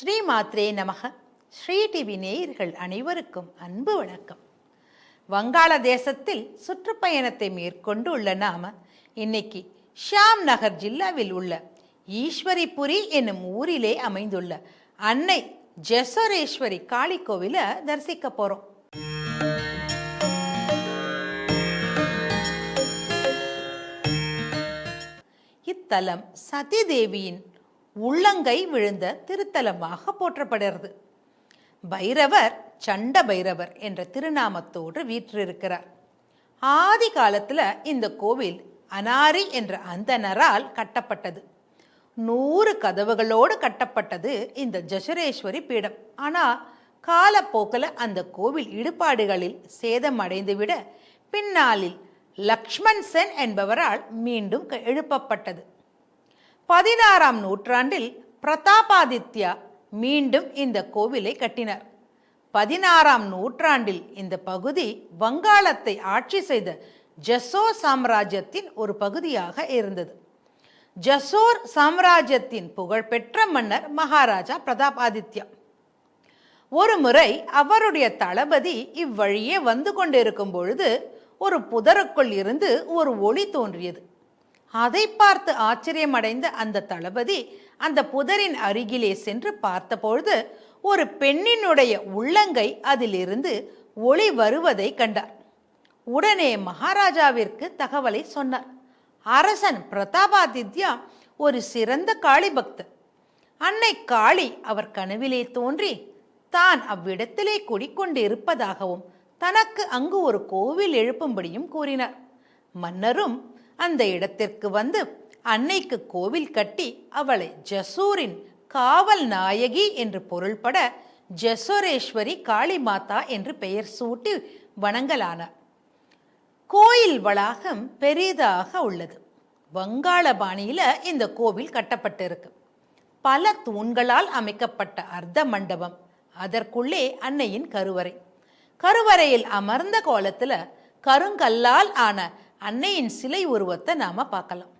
ஸ்ரீ மாத்ரே நமக. ஸ்ரீ டிவி நேயர்கள் அனைவருக்கும் அன்பு வணக்கம். வங்காளதேசத்தில் சுற்றுப்பயணத்தை மேற்கொண்டு உள்ள நாம இன்னைக்கு ஷியாம் நகர் ஜில்லாவில் உள்ள ஈஸ்வரிபுரி என்னும் ஊரிலே அமைந்துள்ள அன்னை ஜெசோரேஸ்வரி காளி கோவிலை தரிசிக்க போறோம். இத்தலம் சதி தேவியின் உள்ளங்கை விழுந்த திருத்தலமாக போற்றப்படுகிறது. பைரவர் சண்ட பைரவர் என்ற திருநாமத்தோடு வீற்றிருக்கிறார். ஆதி காலத்தில் இந்த கோவில் அனாரி என்ற அந்தனரால் கட்டப்பட்டது. நூறு கதவுகளோடு கட்டப்பட்டது இந்த ஜசுரேஸ்வரி பீடம். ஆனால் காலப்போக்கில் அந்த கோவில் இடுபாடுகளில் சேதம் அடைந்துவிட பின்னாளில் லக்ஷ்மண் சென் என்பவரால் மீண்டும் க- எழுப்பப்பட்டது. பதினாறாம் நூற்றாண்டில் பிரதாபாதித்யா மீண்டும் இந்த கோவிலை கட்டினார். பதினாறாம் நூற்றாண்டில் இந்த பகுதி வங்காளத்தை ஆட்சி செய்த ஜசோர் சாம்ராஜ்யத்தின் ஒரு பகுதியாக இருந்தது. ஜசோர் சாம்ராஜ்யத்தின் புகழ்பெற்ற மன்னர் மகாராஜா பிரதாபாதித்யா. ஒரு முறை அவருடைய தளபதி இவ்வழியே வந்து கொண்டிருக்கும் பொழுது ஒரு புதருக்குள் இருந்து ஒரு ஒளி தோன்றியது. அதை பார்த்து ஆச்சரியமடைந்த அந்த தளபதி அந்த புதரின் அருகிலே சென்று பார்த்தபொழுது ஒரு பெண்ணினுடைய உள்ளங்கை அதிலிருந்து ஒளி வருவதை கண்டார். உடனே மகாராஜாவிற்கு தகவலை சொன்னார். அரசன் பிரதாபாதித்யா ஒரு சிறந்த காளி பக்தர். அன்னை காளி அவர் கனவிலே தோன்றி தான் அவ்விடத்திலே குடிக்கொண்டு இருப்பதாகவும் தனக்கு அங்கு ஒரு கோவில் எழுப்பும்படியும் கூறினார். மன்னரும் அந்த இடத்திற்கு வந்து அன்னைக்கு கோவில் கட்டி அவளை ஜசூரின் காவல் நாயகி என்று பொருள்பட ஜசோரேஸ்வரி காளி மாதா என்று பெயர் சூட்டி வணங்கலானார் கோயில் வளாகம் பெரிதாக உள்ளது. வங்காள பாணியில இந்த கோவில் கட்டப்பட்டிருக்கு. பல தூண்களால் அமைக்கப்பட்ட அர்த்த மண்டபம். அதற்குள்ளே அன்னையின் கருவறை. கருவறையில் அமர்ந்த கோலத்தில் கருங்கல்லால் ஆன அன்னையின் சிலை உருவத்தை நாம் பார்க்கலாம்.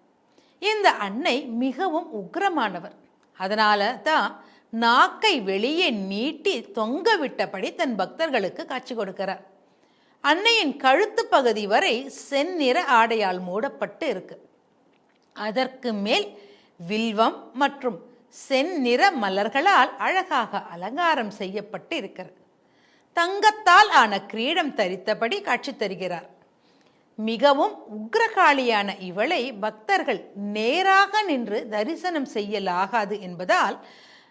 இந்த அன்னை மிகவும் உக்கிரமானவர் அதனால தான் நாக்கை வெளியே நீட்டி தொங்க விட்டபடி தன் பக்தர்களுக்கு காட்சி கொடுக்கிறார். அன்னையின் கழுத்து பகுதி வரை செந்நிற ஆடையால் மூடப்பட்டு இருக்கு. அதற்கு மேல் வில்வம் மற்றும் செந்நிற மலர்களால் அழகாக அலங்காரம் செய்யப்பட்டு இருக்கிறது. தங்கத்தால் ஆன கிரீடம் தரித்தபடி காட்சி தருகிறார். மிகவும் உக்ரகாளியான இவளை பக்தர்கள் நேராக நின்று தரிசனம் செய்யலாகாது என்பதால்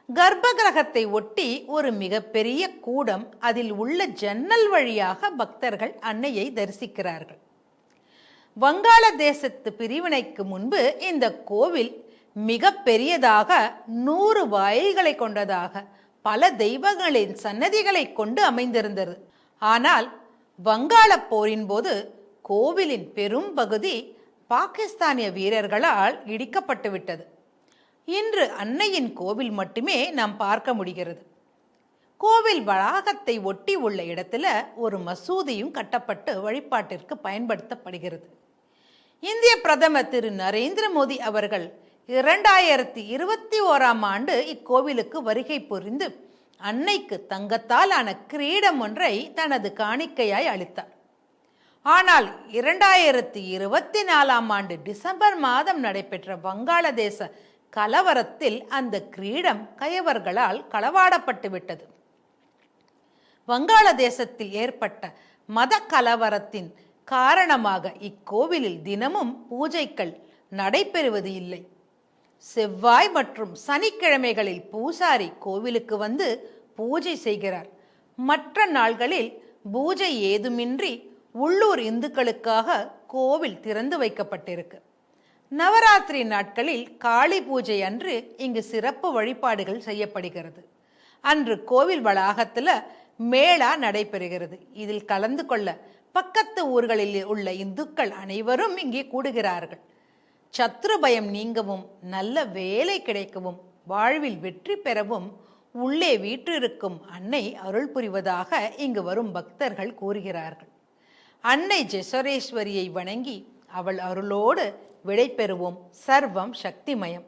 கர்ப்ப கிரகத்தை ஒட்டி ஒரு மிகப்பெரிய கூடம் அதில் உள்ள ஜன்னல் வழியாக பக்தர்கள் அன்னையை தரிசிக்கிறார்கள். வங்காள தேசத்து பிரிவினைக்கு முன்பு இந்த கோவில் மிக பெரியதாக நூறு வாயில்களை கொண்டதாக பல தெய்வங்களின் சன்னதிகளை கொண்டு அமைந்திருந்தது. ஆனால் வங்காள போரின் போது கோவிலின் பெரும் பகுதி பாகிஸ்தானிய வீரர்களால் இடிக்கப்பட்டுவிட்டது. இன்று அன்னையின் கோவில் மட்டுமே நாம் பார்க்க முடிகிறது. கோவில் வளாகத்தை ஒட்டி உள்ள இடத்துல ஒரு மசூதியும் கட்டப்பட்டு வழிபாட்டிற்கு பயன்படுத்தப்படுகிறது. இந்திய பிரதமர் திரு நரேந்திர மோடி அவர்கள் இரண்டாயிரத்தி இருபத்தி ஓராம் ஆண்டு இக்கோவிலுக்கு வருகை புரிந்து அன்னைக்கு தங்கத்தால் ஆன கிரீடம் ஒன்றை தனது காணிக்கையாய் அளித்தார். ஆனால் இரண்டாயிரத்தி இருபத்தி நாலாம் ஆண்டு டிசம்பர் மாதம் நடைபெற்ற வங்காளதேச கலவரத்தில் அந்த கிரீடம் கயவர்களால் களவாடப்பட்டு விட்டது. வங்காளதேசத்தில் ஏற்பட்ட மத கலவரத்தின் காரணமாக இக்கோவிலில் தினமும் பூஜைகள் நடைபெறுவது இல்லை. செவ்வாய் மற்றும் சனிக்கிழமைகளில் பூசாரி கோவிலுக்கு வந்து பூஜை செய்கிறார். மற்ற நாள்களில் பூஜை ஏதுமின்றி உள்ளூர் இந்துக்களுக்காக கோவில் திறந்து வைக்கப்பட்டிருக்கு. நவராத்திரி நாட்களில் காளி பூஜை அன்று இங்கு சிறப்பு வழிபாடுகள் செய்யப்படுகிறது. அன்று கோவில் வளாகத்தில் மேளா நடைபெறுகிறது. இதில் கலந்து கொள்ள பக்கத்து ஊர்களில் உள்ள இந்துக்கள் அனைவரும் இங்கே கூடுகிறார்கள். சத்ரு பயம் நீங்கவும் நல்ல வேலை கிடைக்கவும் வாழ்வில் வெற்றி பெறவும் உள்ளே வீற்றிருக்கும் அன்னை அருள் புரிவதாக இங்கு வரும் பக்தர்கள் கூறுகிறார்கள். அன்னை ஜெசரேஸ்வரியை வணங்கி அவள் அருளோடு விடை பெறுவோம் சர்வம் சக்திமயம்.